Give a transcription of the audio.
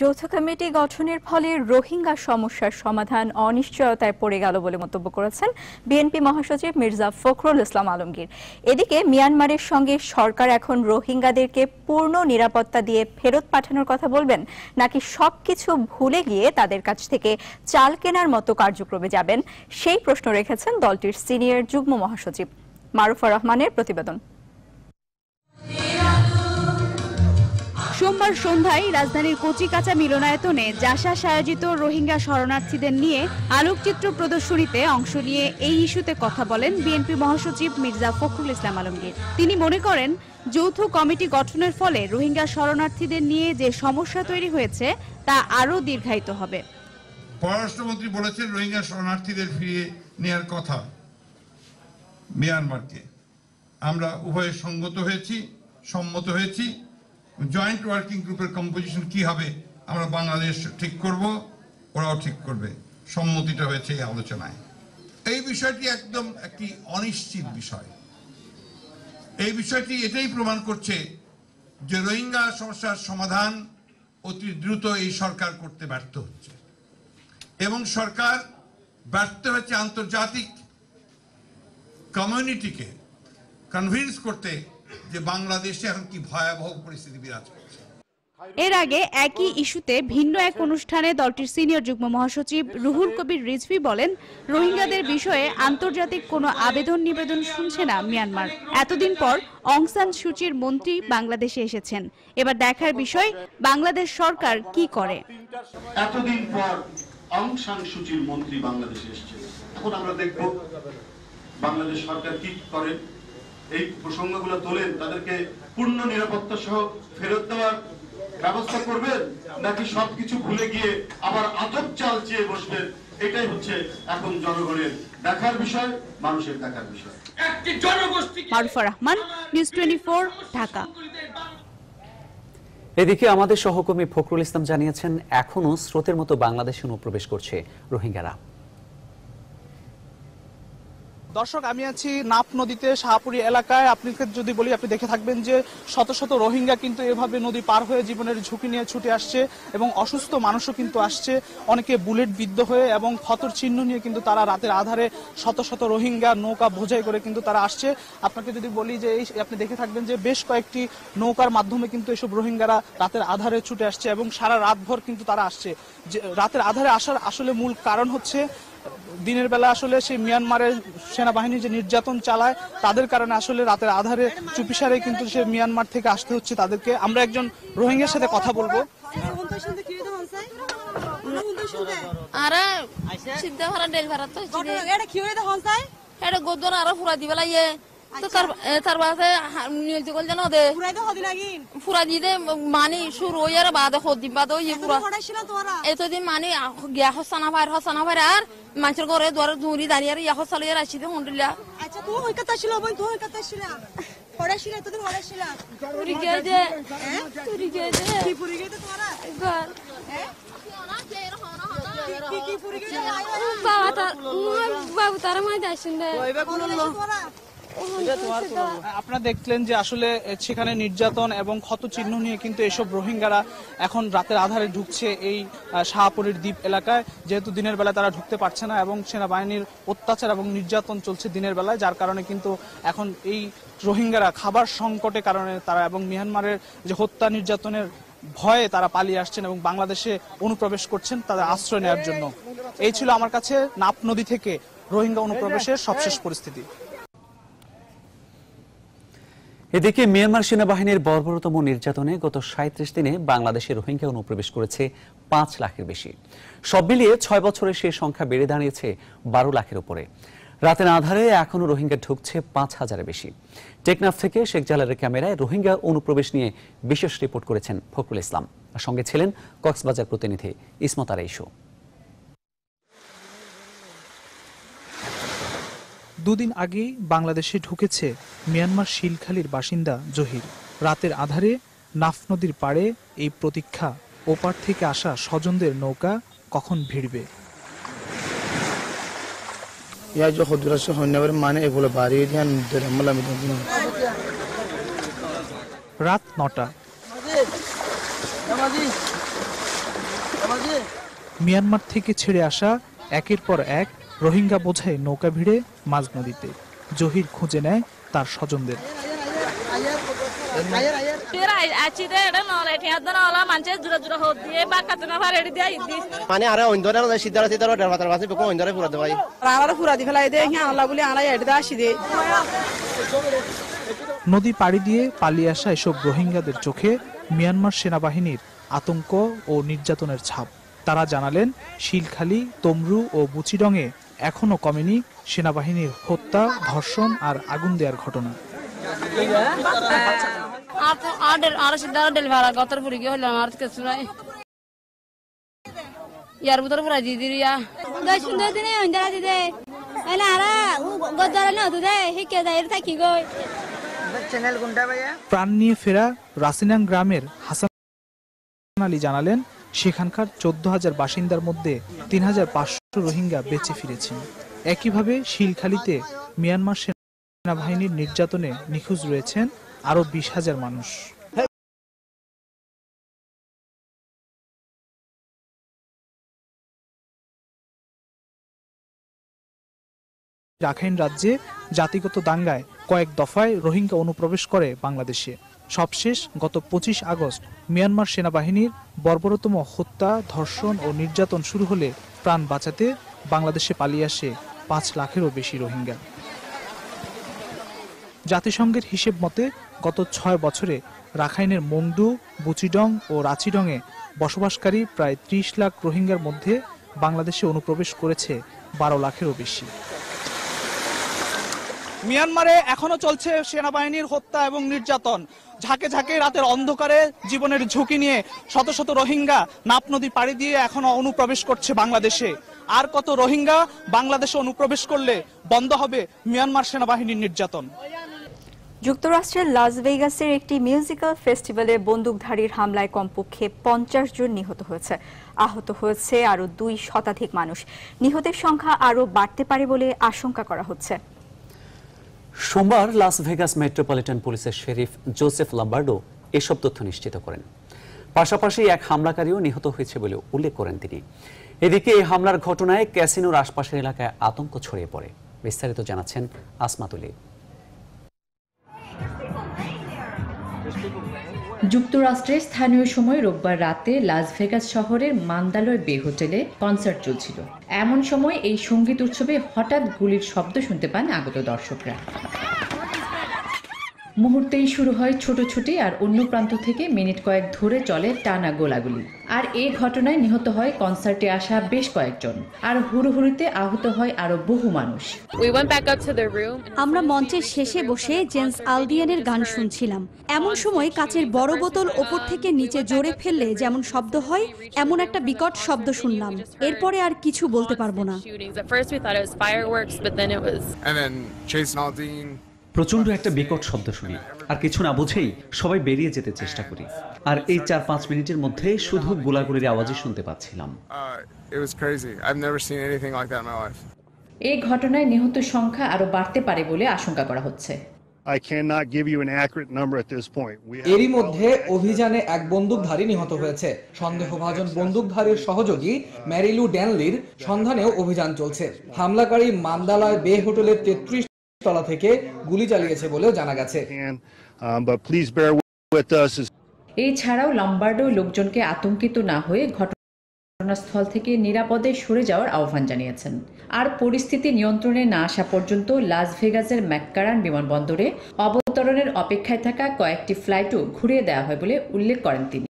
যৌথ কমিটি গঠনের ফলে রোহিঙ্গা সমস্যার সমাধান অনিশ্চয়তায় পড়ে গেল বলে মন্তব্য করেছেন বিএনপি মহাসচিব মির্জা ফখরুল ইসলাম আলমগীর। এদিকে মিয়ানমারের সঙ্গে সরকার এখন রোহিঙ্গাদেরকে পূর্ণ নিরাপত্তা দিয়ে ফেরত পাঠানোর কথা বলবেন, নাকি সবকিছু ভুলে গিয়ে তাদের কাছ থেকে চাল কেনার মতো কার্যক্রমে যাবেন, সেই প্রশ্ন রেখেছেন দলটির সিনিয়র যুগ্ম মহাসচিব। মারুফা রহমানের প্রতিবেদন। সোমবার সন্ধ্যায় রাজধানীর কচিকাঁচা মিলনায়তনে জাসাস আয়োজিত রোহিঙ্গা শরণার্থীদের নিয়ে আলোকচিত্র প্রদর্শনীতে অংশ নিয়ে এই ইস্যুতে কথা বলেন বিএনপি মহাসচিব মির্জা ফখরুল ইসলাম আলমগীর। তিনি মনে করেন, যৌথ কমিটি গঠনের ফলে রোহিঙ্গা শরণার্থীদের নিয়ে যে সমস্যা তৈরি হয়েছে, তা আরও দীর্ঘায়িত হবে। পররাষ্ট্রমন্ত্রী বলেছেন, রোহিঙ্গা শরণার্থীদের ফিরিয়ে নেওয়ার কথা মিয়ানমারকে। আমরা উভয়ে সঙ্গত হয়েছি, সম্মত হয়েছি। জয়েন্ট ওয়ার্কিং গ্রুপের কম্পোজিশন কি হবে, আমরা বাংলাদেশ ঠিক করব, ওরাও ঠিক করবে। সম্মতিটা হয়েছে এই আলোচনায়। এই বিষয়টি একদম একটি অনিশ্চিত বিষয়। এই বিষয়টি এটাই প্রমাণ করছে যে রোহিঙ্গা সমস্যার সমাধান অতি দ্রুত এই সরকার করতে ব্যর্থ হচ্ছে। এবং সরকার ব্যর্থ হচ্ছে আন্তর্জাতিক কমিউনিটিকে কনভিন্স করতে যে বাংলাদেশে এখন কি ভয়াবহ পরিস্থিতি বিরাজ করছে। এর আগে একই ইস্যুতে ভিন্ন এক অনুষ্ঠানে দলটির সিনিয়র যুগ্ম মহাসচিব রুহুল কবির রিজভি বলেন রোহিঙ্গাদের বিষয়ে আন্তর্জাতিক কোনো আবেদন নিবেদন শুনছে না মিয়ানমার। এতদিন পর অংসান সুচির মন্ত্রী বাংলাদেশে এসেছেন। এবার দেখার বিষয় বাংলাদেশ সরকার কি করে? এতদিন পর অং সান সুচির মন্ত্রী বাংলাদেশে এসেছে। এখন আমরা দেখব বাংলাদেশ সরকার কি করেন এই প্রসঙ্গগুলো তোলেন তাদেরকে পূর্ণ নিরাপত্তা সহ ফেরত দেওয়ার ব্যবস্থা করবেন নাকি সবকিছু ভুলে গিয়ে আবার আদব চাল চেয়ে বসবেন? এটাই হচ্ছে এখন জনগণের দেখার বিষয় মানুষের দেখার বিষয়। একটি জনগোষ্ঠী মারুফা রহমান নিউজ টোয়েন্টি ঢাকা। এদিকে আমাদের সহকর্মী ফখরুল ইসলাম জানিয়েছেন এখনও স্রোতের মতো বাংলাদেশে অনুপ্রবেশ করছে রোহিঙ্গারা। দর্শক, আমি আছি নাপ নদীতে, শাহপুরি এলাকায়। আপনাকে যদি বলি, আপনি দেখে থাকবেন যে শত শত রোহিঙ্গা কিন্তু এভাবে নদী পার হয়ে জীবনের ঝুঁকি নিয়ে ছুটে আসছে এবং অসুস্থ মানুষও কিন্তু আসছে। অনেকে বুলেট বিদ্ধ হয়ে এবং ক্ষতর চিহ্ন নিয়ে কিন্তু তারা রাতের আধারে শত শত রোহিঙ্গা নৌকা বোঝাই করে কিন্তু তারা আসছে। আপনাকে যদি বলি যে এই আপনি দেখে থাকবেন যে বেশ কয়েকটি নৌকার মাধ্যমে কিন্তু এসব রোহিঙ্গারা রাতের আধারে ছুটে আসছে এবং সারা রাতভর কিন্তু তারা আসছে। যে রাতের আধারে আসার আসলে মূল কারণ হচ্ছে দিনের বেলা আসলে সেই মিয়ানমারের সেনাবাহিনী যে নির্যাতন চালায় তাদের কারণে আসলে রাতের আধারে চুপিসারে কিন্তু সে মিয়ানমার থেকে আসতে হচ্ছে তাদেরকে। আমরা একজন রোহিঙ্গার সাথে কথা বলব। আরে ভাড়া ডেল ভাড়া তো এটা কি হয়ে হনসাই এটা গোদন আরও ফুরা দিবে লাগে তো তার বাসে নিয়ন্ত্রণ করলে না দে পুরাই তো হদি লাগিন ফুরা দিতে মানি শুরু হয়ে আর বাদে হদিন বাদে ইয়ে পুরা এতদিন মানি গিয়া হসানা ভাই হসানা ভাই আর মানুষের ঘরে দুয়ারে দূরি দাঁড়িয়ে আর ইয়া হসালে আসি দে হন্ডিলা আচ্ছা তুই ওই কথা ছিল বোন তুই ওই কথা ছিল পড়াইছিল এতদিন পড়াইছিল পুরি গিয়ে দে পুরি গিয়ে দে কি পুরি গেতে তোরা ঘর। কি কি পুরি গেতে বাবা তার বাবু তার মাই যাইছেন দে। তোরা আপনারা দেখলেন যে আসলে সেখানে নির্যাতন এবং ক্ষত চিহ্ন নিয়ে কিন্তু এসব রোহিঙ্গারা এখন রাতের আধারে ঢুকছে এই শাহপুরীর দ্বীপ এলাকায়। যেহেতু দিনের বেলায় তারা ঢুকতে পারছে না এবং সেনাবাহিনীর অত্যাচার এবং নির্যাতন চলছে দিনের বেলায় যার কারণে কিন্তু এখন এই রোহিঙ্গারা খাবার সংকটে কারণে তারা এবং মিয়ানমারের যে হত্যা নির্যাতনের ভয়ে তারা পালিয়ে আসছেন এবং বাংলাদেশে অনুপ্রবেশ করছেন তাদের আশ্রয় নেওয়ার জন্য। এই ছিল আমার কাছে নাপ নদী থেকে রোহিঙ্গা অনুপ্রবেশের সবশেষ পরিস্থিতি। এদিকে মিয়ানমার সেনাবাহিনীর বর্বরতম নির্যাতনে গত সাঁত্রিশ দিনে বাংলাদেশে রোহিঙ্গা অনুপ্রবেশ করেছে পাঁচ লাখের বেশি। সব মিলিয়ে ছয় বছরে সে সংখ্যা বেড়ে দাঁড়িয়েছে বারো লাখের উপরে। রাতের আধারে এখনও রোহিঙ্গা ঢুকছে পাঁচ হাজারের বেশি। টেকনাফ থেকে শেখ জালালের ক্যামেরায় রোহিঙ্গা অনুপ্রবেশ নিয়ে বিশেষ রিপোর্ট করেছেন ফখরুল ইসলাম। সঙ্গে ছিলেন কক্সবাজার প্রতিনিধি ইসমত আরাইশো দুদিন আগেই বাংলাদেশে ঢুকেছে মিয়ানমার শিলখালির বাসিন্দা জহির। রাতের আধারে নাফ নদীর পাড়ে এই প্রতীক্ষা ওপার থেকে আসা স্বজনদের নৌকা কখন ভিড়বে? রাত নটা। মিয়ানমার থেকে ছেড়ে আসা একের পর এক রোহিঙ্গা বোঝাই নৌকা ভিড়ে মাঝ নদীতে। জহির খুঁজে নেয় তার স্বজনদের। মানে আরে অন্ধরে সিদ্ধারা সিদ্ধারা ডের ভাতার বেকো অন্ধরে পুরা দেবাই। আমরা পুরা দি ফেলাই দে হ্যাঁ আল্লাহ বলে আলাই এডে আসি দে নদী পাড়ি দিয়ে পালিয়ে আসা এসব রোহিঙ্গাদের চোখে মিয়ানমার সেনাবাহিনীর আতঙ্ক ও নির্যাতনের ছাপ। তারা জানালেন শিলখালি তমরু ও বুচিডংয়ে এখনও কমেনি সেনাবাহিনীর হত্যা, ধর্ষণ আর আগুন দেওয়ার ঘটনা। প্রাণ নিয়ে ফেরা রাসিনাং গ্রামের হাসান আলী জানালেন, সেখানকার চোদ্দ হাজার বাসিন্দার মধ্যে তিন হাজার পাঁচশো রোহিঙ্গা বেঁচে ফিরেছেন। একইভাবে শিলখালিতে মিয়ানমার সেনাবাহিনীর নির্যাতনে নিখোঁজ রয়েছেন আরও বিশ হাজার মানুষ। রাখাইন রাজ্যে জাতিগত দাঙ্গায় কয়েক দফায় রোহিঙ্গা অনুপ্রবেশ করে বাংলাদেশে। সবশেষ গত পঁচিশ আগস্ট মিয়ানমার সেনাবাহিনীর বর্বরতম হত্যা, ধর্ষণ ও নির্যাতন শুরু হলে প্রাণ বাঁচাতে বাংলাদেশে পালিয়ে আসে পাঁচ লাখেরও বেশি রোহিঙ্গা। জাতিসংঘের হিসেব মতে গত ছয় বছরে রাখাইনের মংডু, বুচিডং ও রাচিডংয়ে বসবাসকারী প্রায় ত্রিশ লাখ রোহিঙ্গার মধ্যে বাংলাদেশে অনুপ্রবেশ করেছে বারো লাখেরও বেশি। মিয়ানমারে এখনও চলছে সেনাবাহিনীর হত্যা এবং নির্যাতন। ঝাঁকে ঝাঁকে রাতের অন্ধকারে জীবনের ঝুঁকি নিয়ে শত শত রোহিঙ্গা নাপ নদী পাড়ি দিয়ে এখনও অনুপ্রবেশ করছে বাংলাদেশে। আর কত রোহিঙ্গা বাংলাদেশে অনুপ্রবেশ করলে বন্ধ হবে মিয়ানমার সেনাবাহিনীর নির্যাতন। যুক্তরাষ্ট্রের লাস ভেগাসের একটি মিউজিক্যাল ফেস্টিভ্যালে বন্দুকধারীর হামলায় কমপক্ষে পঞ্চাশ জন নিহত হয়েছে। আহত হয়েছে আরও দুই শতাধিক মানুষ। নিহতের সংখ্যা আরও বাড়তে পারে বলে আশঙ্কা করা হচ্ছে। সোমবার লাস ভেগাস মেট্রোপলিটন পুলিশের শেরিফ জোসেফ লাম্বার্ডো এসব তথ্য নিশ্চিত করেন। পাশাপাশি এক হামলাকারীও নিহত হয়েছে বলে উল্লেখ করেন তিনি। এদিকে এই হামলার ঘটনায় ক্যাসিনোর আশপাশের এলাকায় আতঙ্ক ছড়িয়ে পড়ে। বিস্তারিত জানাচ্ছেন আসমাতুলি যুক্তরাষ্ট্রের স্থানীয় সময় রোববার রাতে লাস ভেগাস শহরের মান্দালয় বে হোটেলে কনসার্ট চলছিল। এমন সময় এই সংগীত উৎসবে হঠাৎ গুলির শব্দ শুনতে পান আগত দর্শকরা। মুহূর্তেই শুরু হয় ছোটোছুটি আর অন্য প্রান্ত থেকে মিনিট কয়েক ধরে চলে টানা গোলাগুলি। আর এই ঘটনায় নিহত হয় কনসার্টে আসা বেশ কয়েকজন। আর হুড়োহুড়িতে আহত হয় আরও বহু মানুষ। আমরা মঞ্চের শেষে বসে জেমস আলডিয়ানের গান শুনছিলাম। এমন সময় কাচের বড় বোতল ওপর থেকে নিচে জোরে ফেললে যেমন শব্দ হয় এমন একটা বিকট শব্দ শুনলাম। এরপরে আর কিছু বলতে পারব না। প্রচণ্ড একটা বিকট শব্দ শুনি। আর কিছু না বুঝেই সবাই বেরিয়ে যেতে চেষ্টা করি। আর এই চার পাঁচ মিনিটের মধ্যে শুধু গোলাগুলির আওয়াজই শুনতে পাচ্ছিলাম। এই ঘটনায় নিহত সংখ্যা আরও বাড়তে পারে বলে আশঙ্কা করা হচ্ছে। I cannot give you an accurate number at this point. We এরই মধ্যে অভিযানে এক বন্দুকধারী নিহত হয়েছে। সন্দেহভাজন বন্দুকধারীর সহযোগী ম্যারিলু ড্যানলির সন্ধানেও অভিযান চলছে। হামলাকারী মান্দালয় বে হোটেলের তেত্রিশ তলা থেকে গুলি চালিয়েছে বলেও জানা গেছে। Um, এছাড়াও লম্বার্ডো লোকজনকে আতঙ্কিত না হয়ে ঘটনাস্থল থেকে নিরাপদে সরে যাওয়ার আহ্বান জানিয়েছেন। আর পরিস্থিতি নিয়ন্ত্রণে না আসা পর্যন্ত লাস ভেগাসের ম্যাককারান বিমানবন্দরে অবতরণের অপেক্ষায় থাকা কয়েকটি ফ্লাইটও ঘুরিয়ে দেওয়া হয় বলে উল্লেখ করেন তিনি।